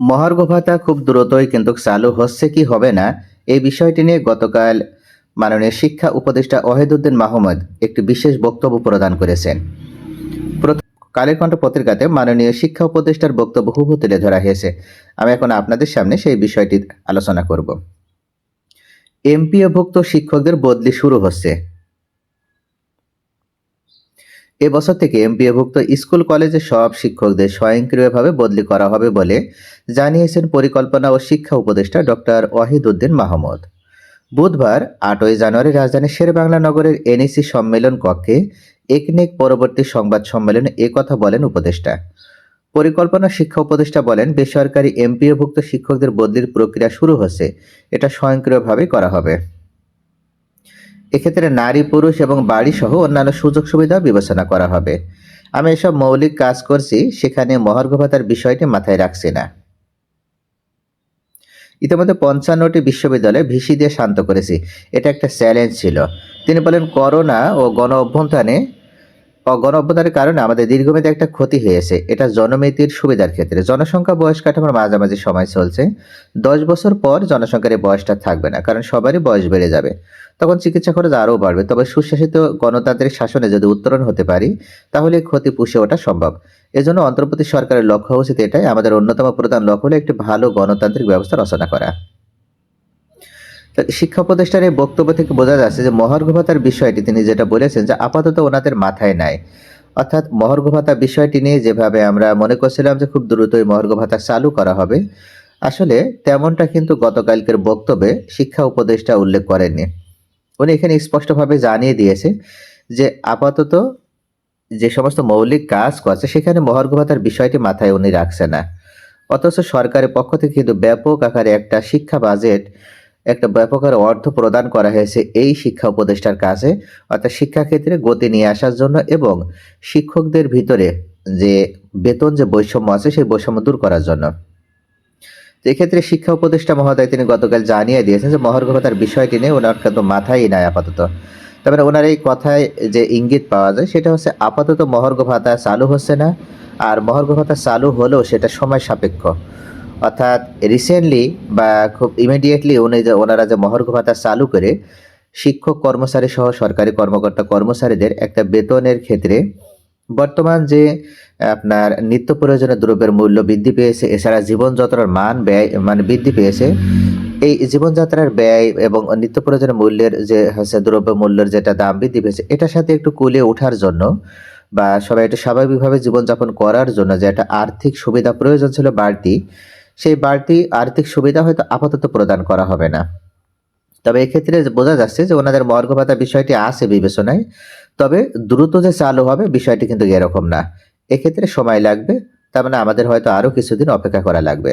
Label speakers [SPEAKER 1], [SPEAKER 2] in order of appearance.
[SPEAKER 1] মহার্ঘ ভাতা খুব দ্রুতই কিন্তু চালু হচ্ছে কি হবে না? এই বিষয়টি নিয়ে গতকাল মাননীয় শিক্ষা উপদেষ্টা ওয়াহিদুদ্দিন মাহমুদ একটি বিশেষ বক্তব্য প্রদান করেছেন। কালের কণ্ঠ পত্রিকাতে মাননীয় শিক্ষা উপদেষ্টার বক্তব্য হুবহু তুলে ধরা হয়েছে। আমি এখন আপনাদের সামনে সেই বিষয়টি আলোচনা করব। এমপিওভুক্ত শিক্ষকদের বদলি শুরু হচ্ছে। এবছর থেকে এমপিওভুক্ত স্কুল কলেজে সব শিক্ষকদের স্বয়ংক্রিয়ভাবে বদলি করা হবে বলে জানিয়েছেন পরিকল্পনা ও শিক্ষা উপদেষ্টা ডক্টর ওয়াহিদ উদ্দিন মাহমুদ। বুধবার, আটই জানুয়ারি রাজধানীর শেরবাংলা নগরের এনএসি সম্মেলন কক্ষে একনেক পরবর্তী সংবাদ সম্মেলনে কথা বলেন উপদেষ্টা। পরিকল্পনা শিক্ষা উপদেষ্টা বলেন, বেসরকারি এমপিওভুক্ত শিক্ষকদের বদলির প্রক্রিয়া শুরু হচ্ছে এটা স্বয়ংক্রিয়ভাবে করা হবে। এক্ষেত্রে নারী, পুরুষ এবং বাড়ি সহ অন্যান্য সুযোগ সুবিধা বিবেচনা করা হবে। আমি এসব মৌলিক কাজ করছি, সেখানে মহার্ঘ ভাতার বিষয়টি মাথায় রাখছি না। ইতিমধ্যে পঞ্চান্নটি বিশ্ববিদ্যালয়ে ভিসি দিয়ে শান্ত করেছি। এটা একটা চ্যালেঞ্জ ছিল। তিনি বলেন, করোনা ও গণ অভ্যন্তরে ও গণ অভ্যন্তরের কারণে আমাদের দীর্ঘমেয়াদী একটা ক্ষতি হয়েছে। এটা জনমিতির সুবিধার ক্ষেত্রে। জনসংখ্যা, বয়স কাঠামোর মাঝামাঝি সময় চলছে। দশ বছর পর জনসংখ্যার এই বয়সটা থাকবে না, কারণ সবারই বয়স বেড়ে যাবে। তখন চিকিৎসা খরচ আরও বাড়বে। তবে সুশাসিত গণতান্ত্রিক শাসনে যদি উত্তরণ হতে পারি, তাহলে ক্ষতি পুষে ওঠা সম্ভব। এজন্য অন্তর্বর্তী সরকারের লক্ষ্য উচিত এটাই। আমাদের অন্যতম প্রধান লক্ষ্য হলো একটি ভালো গণতান্ত্রিক ব্যবস্থা রচনা করা। শিক্ষা উপদেষ্টার এই বক্তব্য থেকে বোঝা যাচ্ছে যে মহার্ঘ ভাতার বিষয়টি তিনি যেটা বলেছেন যে আপাতত ওনাদের মাথায় নাই। অর্থাৎ মহার্ঘ ভাতা বিষয়টি নিয়ে যেভাবে আমরা মনে করছিলাম যে খুব দ্রুতই মহার্ঘ ভাতা চালু করা হবে, আসলে তেমনটা কিন্তু গতকালকের বক্তব্যে শিক্ষা উপদেষ্টা উল্লেখ করেননি। উনি এখানে স্পষ্টভাবে জানিয়ে দিয়েছে যে আপাতত যে সমস্ত মৌলিক কাজ করছে, সেখানে মহার্ঘ ভাতার বিষয়টি মাথায় উনি রাখছে না। অথচ সরকারের পক্ষ থেকে কিন্তু ব্যাপক আকারে একটা শিক্ষা বাজেট একটা ব্যাপক আকারে অর্থ প্রদান করা হয়েছে এই শিক্ষা উপদেষ্টার কাছে, অর্থাৎ শিক্ষাক্ষেত্রে গতি নিয়ে আসার জন্য এবং শিক্ষকদের ভিতরে যে বেতন, যে বৈষম্য আছে, সেই বৈষম্য দূর করার জন্য। এক্ষেত্রে শিক্ষা উপদেষ্টা মহোদয় তিনি গতকাল জানিয়ে দিয়েছেন যে মহার্ঘ ভাতার বিষয়টি নিয়ে ওনার কিন্তু মাথায় নাই আপাতত। তবে ওনার এই কথায় যে ইঙ্গিত পাওয়া যায়, সেটা হচ্ছে আপাতত মহার্ঘ ভাতা চালু হচ্ছে না, আর মহার্ঘ ভাতা চালু হলেও সেটা সময় সাপেক্ষ। অর্থাৎ রিসেন্টলি বা খুব ইমিডিয়েটলি উনি যে, ওনারা যে মহার্ঘ ভাতা চালু করে, শিক্ষক কর্মচারী সহ সরকারি কর্মকর্তা কর্মচারীদের একটা বেতনের ক্ষেত্রে বর্তমান যে, আপনার নিত্য প্রয়োজনীয় দ্রব্যের মূল্য বৃদ্ধি পেয়েছে, এছাড়া জীবনযাত্রার মান ব্যয় মানে বৃদ্ধি পেয়েছে, এই জীবনযাত্রার ব্যয় এবং নিত্য প্রয়োজনীয় মূল্যের যে, হচ্ছে দ্রব্য মূল্যের যেটা দাম বৃদ্ধি পেয়েছে, এটার সাথে একটু কুলে ওঠার জন্য বা সবাই একটু স্বাভাবিকভাবে জীবনযাপন করার জন্য যে একটা আর্থিক সুবিধা প্রয়োজন ছিল বাড়তি সেই বাড়তি আর্থিক সুবিধা হয়তো আপাতত প্রদান করা হবে না। তবে এক্ষেত্রে বোঝা যাচ্ছে যে ওনাদের মর্গ ভাতা বিষয়টি আছে বিবেচনায়, তবে দ্রুত যে চালু হবে বিষয়টি কিন্তু এরকম না। এক্ষেত্রে সময় লাগবে, তার মানে আমাদের হয়তো আরও কিছুদিন অপেক্ষা করা লাগবে।